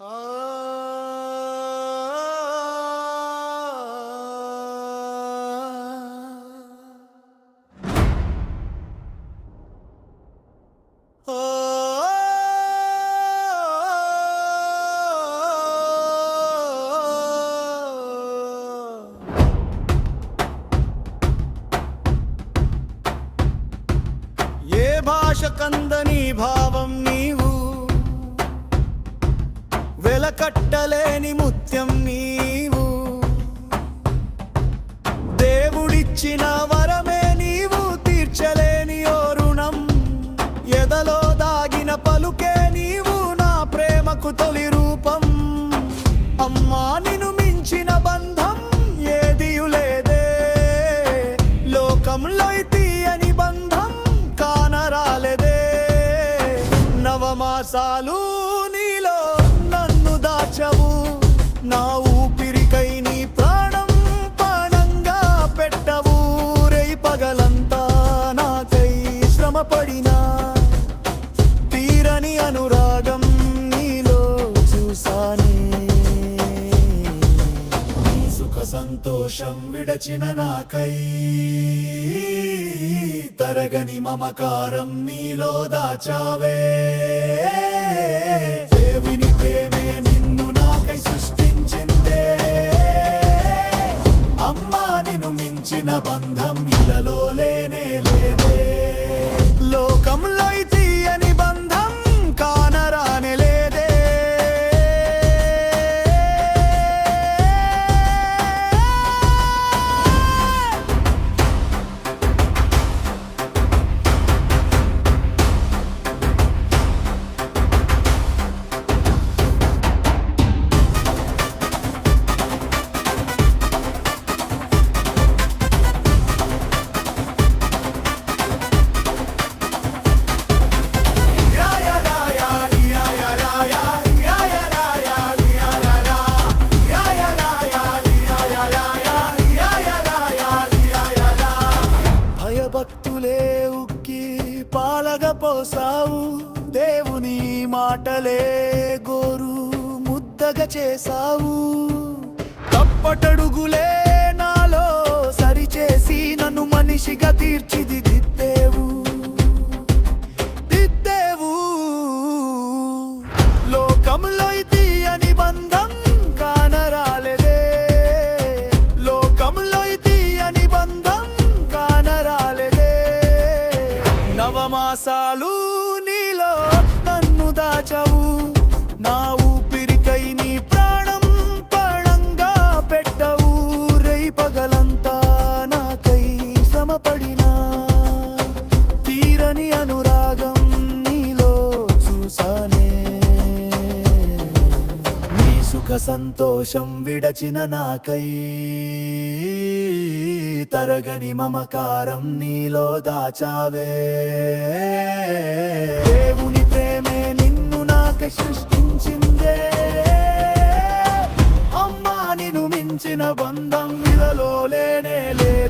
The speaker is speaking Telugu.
भाष कंदनी भा వెలకట్టలేని ముత్యం నీవు. దేవుడిచ్చిన వరమే నీవు తీర్చలేని ఓ రుణం. ఎదలో దాగిన పలుకే నీవు నా ప్రేమకు తొలి రూపం. అమ్మా నిను మించిన బంధం ఏది లేదే. లోకంలో తీయని బంధం కానరాలేదే. నవమాసాలు మార్చవు నా ఊపిరికై నీ ప్రాణం పాణంగా పెట్టవు. రై పగలంతా నాకై శ్రమ పడినా తీరని అనురాగం నీలో చూసానే నీ సుఖ సంతోషం విడచిన నాకై. తరగని మమకారం నీలో దాచావే. oh Ole. పాలగపోసావు పాలగ పోసావు దేవుని మాటలే గోరు ముద్దగా చేసావు తప్పటడుగులే నాలో సరిచేసి నన్ను మనిషిగా తీర్చిదిద్దేవు మాసాలు నీలో నన్ను దాచవు. నా సంతోషం విడచిన నాకై తరగని మమకారం నీలో దాచావే. దేవుని ప్రేమే నిన్ను నాక సృష్టించిందే. అమ్మా నిన్ను మించిన బంధం ఇదలో లేనే లేదు.